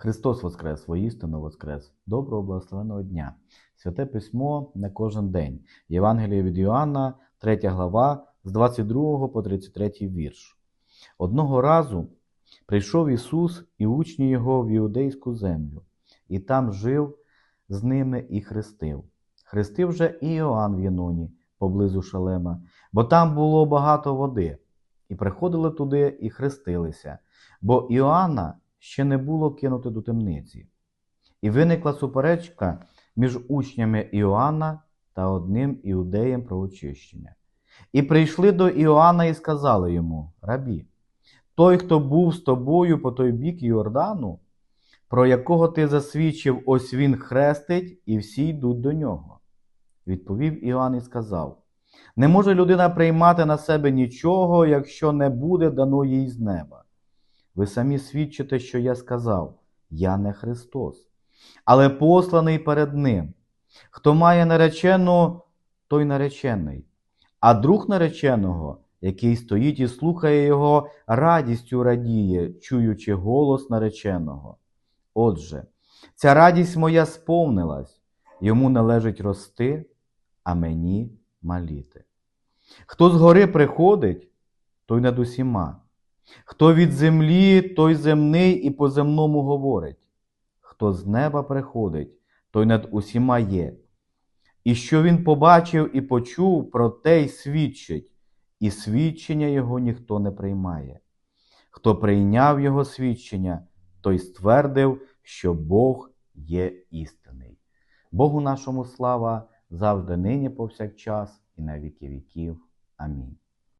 Христос Воскрес, воістину Воскрес. Доброго благословеного дня. Святе письмо на кожен день. Євангеліє від Іоанна, 3 глава, з 22 по 33 вірш. Одного разу прийшов Ісус і учні Його в іудейську землю, і там жив з ними і хрестив. Хрестив же і Іоанн в Єноні, поблизу Шалема, бо там було багато води, і приходили туди і хрестилися, бо Іоанна ще не було кинуто до темниці. І виникла суперечка між учнями Іоанна та одним іудеєм про очищення. І прийшли до Іоанна і сказали йому: Рабі, той, хто був з тобою по той бік Йордану, про якого ти засвідчив, ось він хрестить, і всі йдуть до нього. Відповів Іоанн і сказав: Не може людина приймати на себе нічого, якщо не буде дано їй з неба. Ви самі свідчите, що я сказав: Я не Христос, але посланий перед Ним. Хто має наречену, той наречений, а друг нареченого, який стоїть і слухає його, радістю радіє, чуючи голос нареченого. Отже, ця радість моя сповнилась, йому належить рости, а мені маліти. Хто з гори приходить, той над усіма. Хто від землі, той земний і по земному говорить. Хто з неба приходить, той над усіма є. І що він побачив і почув, про те й свідчить, і свідчення його ніхто не приймає. Хто прийняв його свідчення, той ствердив, що Бог є істинний. Богу нашому слава завжди нині повсякчас і на віки віків. Амінь.